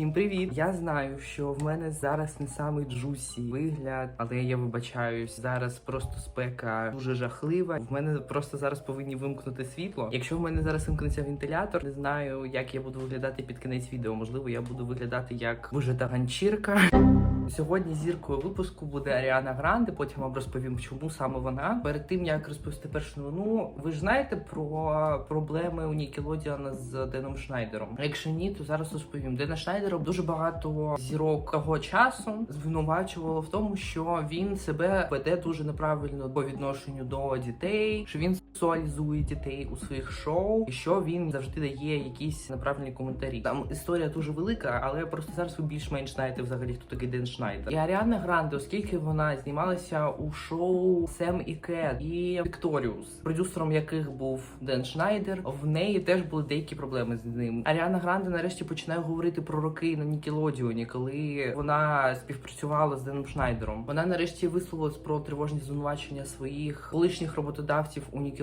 Всім привіт! Я знаю, що в мене зараз не самий джусі вигляд, але я вибачаюсь. Зараз просто спека дуже жахлива. В мене просто зараз повинні вимкнути світло. Якщо в мене зараз вимкнеться вентилятор, не знаю, як я буду виглядати під кінець відео. Можливо, я буду виглядати як вижита ганчірка. Сьогодні зіркою випуску буде Аріана Гранде. Потім вам розповім, чому саме вона. Перед тим як розповісти першу новину, ви ж знаєте про проблеми у Нікелодіана з Деном Шнайдером. Якщо ні, то зараз розповім. Дена Шнайдера дуже багато зірок того часу звинувачувало в тому, що він себе веде дуже неправильно по відношенню до дітей, що він сексуалізує дітей у своїх шоу, і що він завжди дає якісь неправильні коментарі. Там історія дуже велика, але просто зараз ви більш-менш знаєте взагалі, хто такий Ден Шнайдер. І Аріана Гранде, оскільки вона знімалася у шоу Сем і Кет і Вікторіус, продюсером яких був Ден Шнайдер, в неї теж були деякі проблеми з ним. Аріана Гранде нарешті починає говорити про роки на Нікелодіоні, коли вона співпрацювала з Деном Шнайдером. Вона нарешті висловилась про тривожні звинувачення своїх колишніх роботодавців у Нікелодіоні,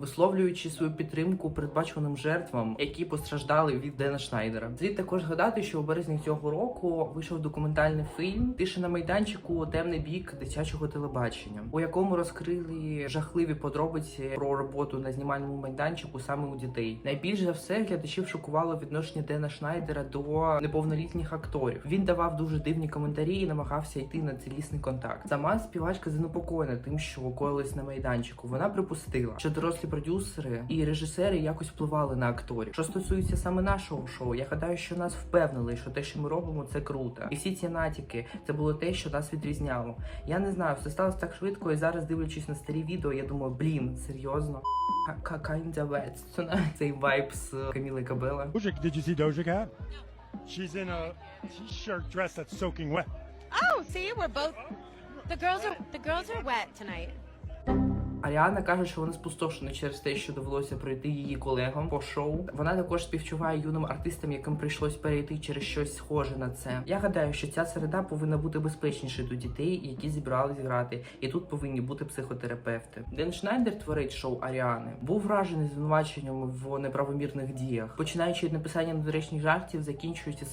висловлюючи свою підтримку передбаченим жертвам, які постраждали від Дена Шнайдера. Слід також згадати, що у березні цього року вийшов документальний фільм Тиша на майданчику Темний бік дитячого телебачення, у якому розкрили жахливі подробиці про роботу на знімальному майданчику саме у дітей. Найбільше за все глядачів шокувало відношення Дена Шнайдера до неповнолітніх акторів. Він давав дуже дивні коментарі і намагався йти на цілісний контакт. Сама співачка занепокоєна тим, що коїлось на майданчику. Вона припустила, що дорослі продюсери і режисери якось впливали на акторів. Що стосується саме нашого шоу, я гадаю, що нас впевнили, що те, що ми робимо, це круто. І всі ці натяки це було те, що нас відрізняло. Я не знаю, все сталося так швидко, і зараз дивлячись на старі відео, я думаю, блін, серйозно. Wet. Цей вайб з Каміли Кабела. Did you see Doja Cat? She's in a t-shirt dress that's soaking wet. Oh, see, we're both. The girls are the girls are wet tonight. Аріана каже, що вона спустошена через те, що довелося пройти її колегам по шоу. Вона також співчуває юним артистам, яким прийшлось перейти через щось схоже на це. Я гадаю, що ця середа повинна бути безпечнішою до дітей, які зібрались грати, і тут повинні бути психотерапевти. Ден Шнайдер, творець шоу Аріани, був вражений звинуваченнями в неправомірних діях, починаючи від написання недоречних жартів, закінчуючи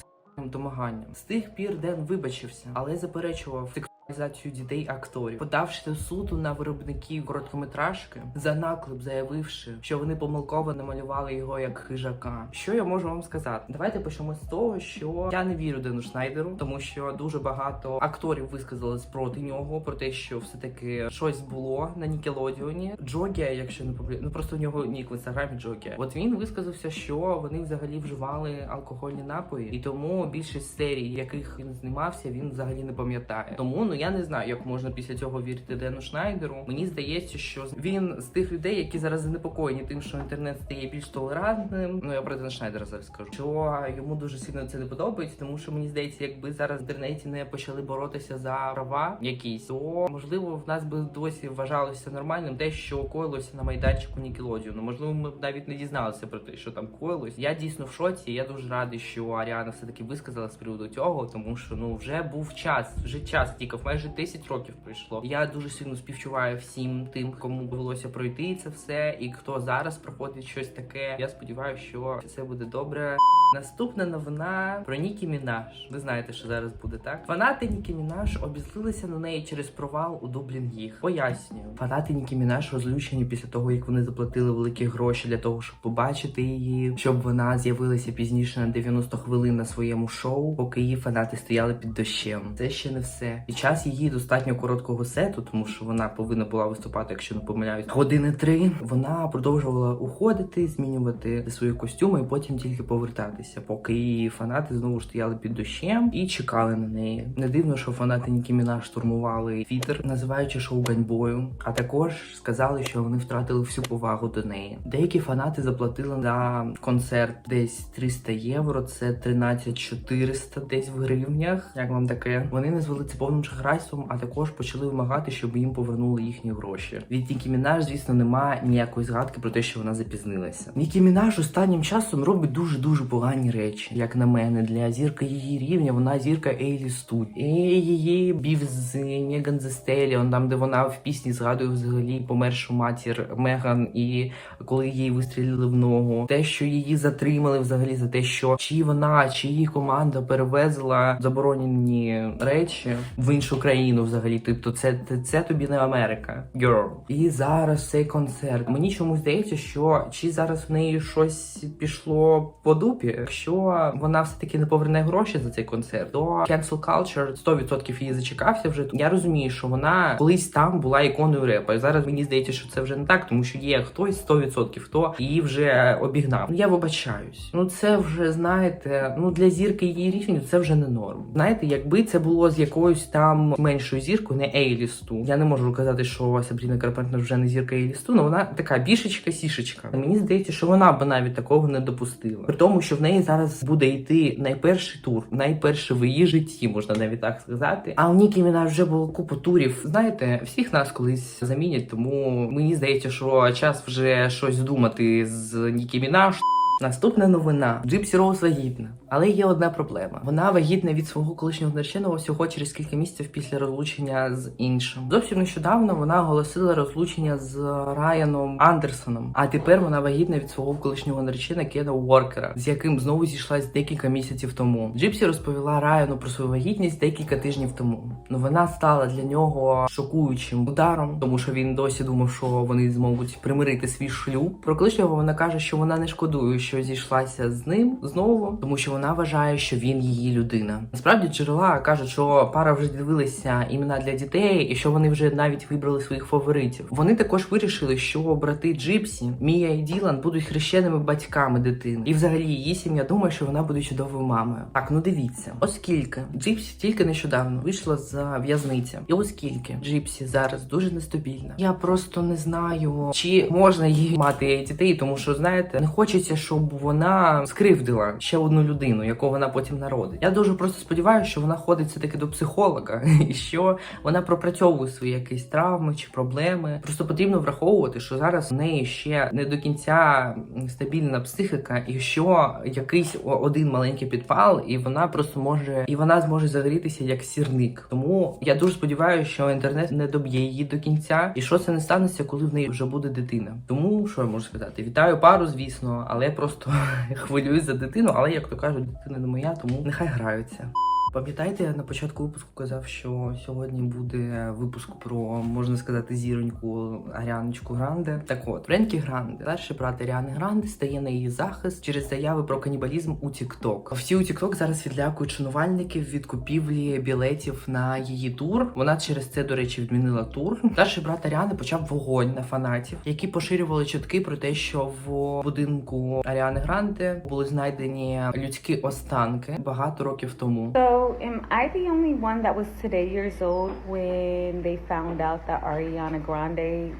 домаганням. З тих пір Ден вибачився, але заперечував сексуалізацію дітей акторів, подавши суду на виробників короткометражки за наклеп, заявивши, що вони помилково намалювали його як хижака. Що я можу вам сказати? Давайте почнемо з того, що я не вірю Дену Шнайдеру, тому що дуже багато акторів висказались проти нього, про те, що все таки щось було на Нікелодіоні. Джогія, якщо не помиляю, ну просто у нього нік в інстаграмі Джогія. От він висказався, що вони взагалі вживали алкогольні напої, і тому більшість серій, яких він знімався, він взагалі не пам'ятає. Тому ну я не знаю, як можна після цього вірити Дену Шнайдеру. Мені здається, що він з тих людей, які зараз занепокоєні тим, що інтернет стає більш толерантним. Ну я про Дена Шнайдера зараз скажу, що йому дуже сильно це не подобається, тому що мені здається, якби зараз в інтернеті не почали боротися за права якісь, то можливо в нас би досі вважалося нормальним те, що коїлося на майданчику Нікелодіону. Можливо, ми б навіть не дізналися про те, що там коїлось. Я дійсно в шоці. Я дуже радий, що Аріана все таки висказала з приводу цього, тому що ну вже був час, вже час тікав, майже 10 років пройшло. Я дуже сильно співчуваю всім тим, кому довелося пройти це все, і хто зараз проходить щось таке. Я сподіваюся, що все буде добре. Наступна новина про Нікі Мінаш. Ви знаєте, що зараз буде так. Фанати Нікі Мінаш обізлилися на неї через провал у Дублін їх. Пояснюю, фанати Нікі Мінаш розлючені після того, як вони заплатили великі гроші для того, щоб побачити її, щоб вона з'явилася пізніше на 90 хвилин на своєму шоу, поки її фанати стояли під дощем. Це ще не все. Під час її достатньо короткого сету, тому що вона повинна була виступати, якщо не помиляюсь, години три. Вона продовжувала уходити, змінювати свої костюми і потім тільки повертатися, поки її фанати знову стояли під дощем і чекали на неї. Не дивно, що фанати Нікі Мінаш штурмували твіттер, називаючи шоу ганьбою. А також сказали, що вони втратили всю повагу до неї. Деякі фанати заплатили за концерт десь 300 євро. Це 13 400 десь в гривнях. Як вам таке? Вони назвали це повним шахрайством шахрайством, а також почали вимагати, щоб їм повернули їхні гроші. Від Нікі Мінаж, звісно, немає ніякої згадки про те, що вона запізнилася. Нікі Мінаж останнім часом робить дуже дуже погані речі, як на мене, для зірки її рівня. Вона зірка Ейлі Студ. І її бів з Меган Зі Стеліон, там де вона в пісні згадує взагалі помершу матір Меган, і коли їй вистрілили в ногу, те, що її затримали взагалі за те, що чи вона, чи її команда перевезла заборонені речі в іншу країну, взагалі. Тобто, це, це, це тобі не Америка, girl. І зараз цей концерт. Мені чомусь здається, що чи зараз в неї щось пішло по дупі, якщо вона все таки не поверне гроші за цей концерт, то cancel culture 100% її зачекався вже. Я розумію, що вона колись там була іконою репа. І зараз мені здається, що це вже не так, тому що є хтось 100%, хто її вже обігнав. Я вибачаюсь. Ну це вже знаєте, ну для зірки її рівню це вже не норм. Знаєте, якби це було з якоюсь там меншою зіркою, не Ейлісту. Я не можу казати, що Сабріна Карпентер вже не зірка Ейлісту, але вона така бішечка, сішечка. Мені здається, що вона б навіть такого не допустила. При тому, що в неї зараз буде йти найперший тур, найперший в її житті, можна навіть так сказати. А у Нікі Мінаж вже було купу турів. Знаєте, всіх нас колись замінять, тому мені здається, що час вже щось думати з Нікі Мінаж. Наступна новина: Джипсі Роуз вагітна. Але є одна проблема: вона вагітна від свого колишнього нареченого всього через кілька місяців після розлучення з іншим. Зовсім нещодавно вона оголосила розлучення з Райаном Андерсоном. А тепер вона вагітна від свого колишнього нареченого Кена Уоркера, з яким знову зійшлась декілька місяців тому. Джипсі розповіла Райану про свою вагітність декілька тижнів тому. Новина стала для нього шокуючим ударом, тому що він досі думав, що вони зможуть примирити свій шлюб. Про колишнього вона каже, що вона не шкодує, що зійшлася з ним знову, тому що вона вважає, що він її людина. Насправді джерела кажуть, що пара вже дивилися імена для дітей, і що вони вже навіть вибрали своїх фаворитів. Вони також вирішили, що брати Джипсі, Мія і Ділан будуть хрещеними батьками дитини. І взагалі її сім'я думає, що вона буде чудовою мамою. Так, ну дивіться, оскільки Джипсі тільки нещодавно вийшла з в'язниці, і оскільки Джипсі зараз дуже нестабільна, я просто не знаю, чи можна їй мати дітей, тому що знаєте, не хочеться, щоб вона скривдила ще одну людину, яку вона потім народить. Я дуже просто сподіваюся, що вона ходить все таки до психолога, і що вона пропрацьовує свої якісь травми чи проблеми. Просто потрібно враховувати, що зараз в неї ще не до кінця стабільна психіка, і що якийсь один маленький підпал, і вона просто може і вона зможе загорітися як сірник. Тому я дуже сподіваюся, що інтернет не доб'є її до кінця, і що це не станеться, коли в неї вже буде дитина. Тому що я можу сказати? Вітаю пару, звісно, але просто хвилююсь за дитину. Але як то кажуть, дитина не моя, тому нехай граються. Пам'ятаєте, я на початку випуску казав, що сьогодні буде випуск про можна сказати зіроньку Аріаночку Гранде. Так от Френкі Гранде, старший брат Аріани Гранде, стає на її захист через заяви про канібалізм у TikTok. Всі у TikTok зараз відлякують шанувальників від купівлі білетів на її тур. Вона через це, до речі, відмінила тур. Старший брат Аріани почав вогонь на фанатів, які поширювали чутки про те, що в будинку Аріани Гранде були знайдені людські останки багато років тому. Am I the only one that was today years old when they found out that Ariana Grande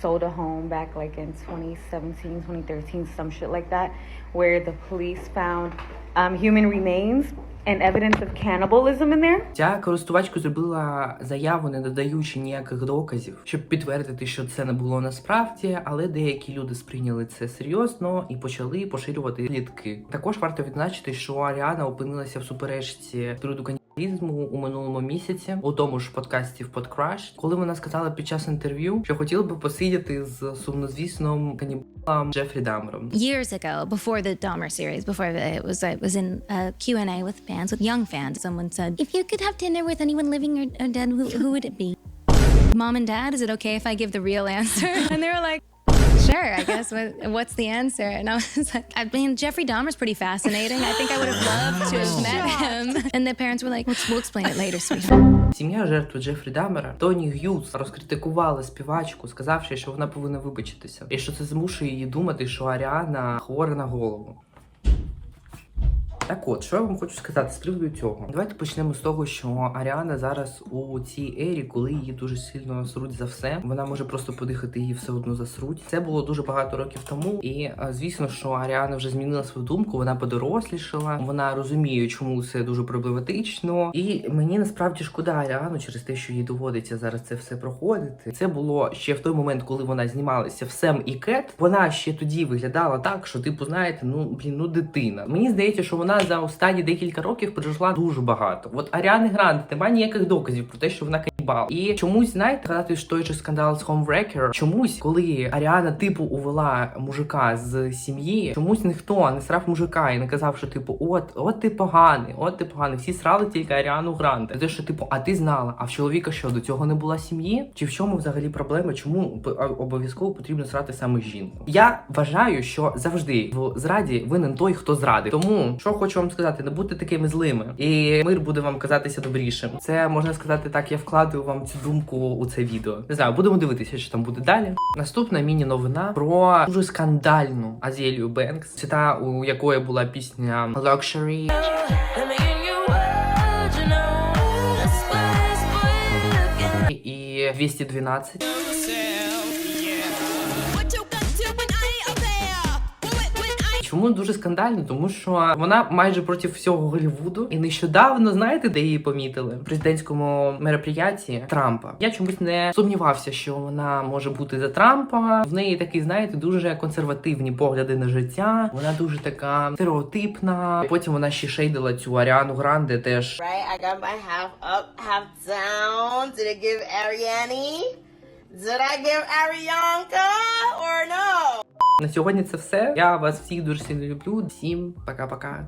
sold a home back like in 2017, 2013, some shit like that, where the police found um, human remains and evidence of cannibalism in there? Ця користувачка зробила заяву, не додаючи ніяких доказів, щоб підтвердити, що це не було насправді, але деякі люди сприйняли це серйозно і почали поширювати плітки. Також варто відзначити, що Аріана опинилася в суперечці з канібалізму у минулому місяці, у тому ж подкасті в Подкраш, коли вона сказала під час інтерв'ю, що хотіла би посидіти з сумнозвісним канібалом Джефрі Дамером. years ago, before the Dahmer series, before it was it was in a Q and A with fans, with young fans. Someone said, "If you could have dinner with anyone living or dead, who, who would it be?" Mom and Dad, is it okay if I give the real answer? And they were like. Sure, I guess. What, what's the answer? And I was like, I mean, Jeffrey Dahmer's pretty fascinating. I think I would have loved to have met him. And the parents were like, we'll, we'll explain it later, sweetheart. Сім'я жертви Джефрі Дамера Тоні Г'юз розкритикувала співачку, сказавши, що вона повинна вибачитися, і що це змушує її думати, що Аріана хвора на голову. Так от, що я вам хочу сказати з приводу цього. Давайте почнемо з того, що Аріана зараз у цій ері, коли її дуже сильно сруть за все, вона може просто подихати її все одно засруть. Це було дуже багато років тому, і е, звісно, що Аріана вже змінила свою думку. Вона подорослішала, вона розуміє, чому це дуже проблематично. І мені насправді шкода Аріану через те, що їй доводиться зараз це все проходити. Це було ще в той момент, коли вона знімалася в Сем і Кет. Вона ще тоді виглядала так, що типу, знаєте, ну блін, ну дитина. Мені здається, що вона за останні декілька років пережила дуже багато. От Аріани Грант немає ніяких доказів про те, що вона канібал. І чомусь, знаєте, згадати ж той же скандал з Homewrecker, чомусь, коли Аріана типу увела мужика з сім'ї, чомусь ніхто не срав мужика і не казав, що типу, от, от ти поганий, от ти поганий. Всі срали тільки Аріану Грант. Те, що типу, а ти знала, а в чоловіка що до цього не була сім'ї? Чи в чому взагалі проблема? Чому обов'язково потрібно срати саме жінку? Я вважаю, що завжди в зраді винен той, хто зрадив. Тому що хочу вам сказати, не будьте такими злими, і мир буде вам казатися добрішим. Це можна сказати так. Я вкладаю вам цю думку у це відео. Не знаю, будемо дивитися, що там буде далі. Наступна міні-новина про дуже скандальну Азелію Бенкс. Це та, у якої була пісня Luxury. І 212. Чому дуже скандально? Тому що вона майже проти всього Голлівуду. І нещодавно, знаєте, де її помітили? В президентському мероприятті Трампа. Я чомусь не сумнівався, що вона може бути за Трампа. В неї такі, знаєте, дуже консервативні погляди на життя. Вона дуже така стереотипна. Потім вона ще шейдила цю Аріану Гранде теж. Right? I got my half up, half down. Did I give Ariane? Did I give Arianka or no? На сьогодні це все. Я вас всіх дуже сильно люблю. Всім пока-пока.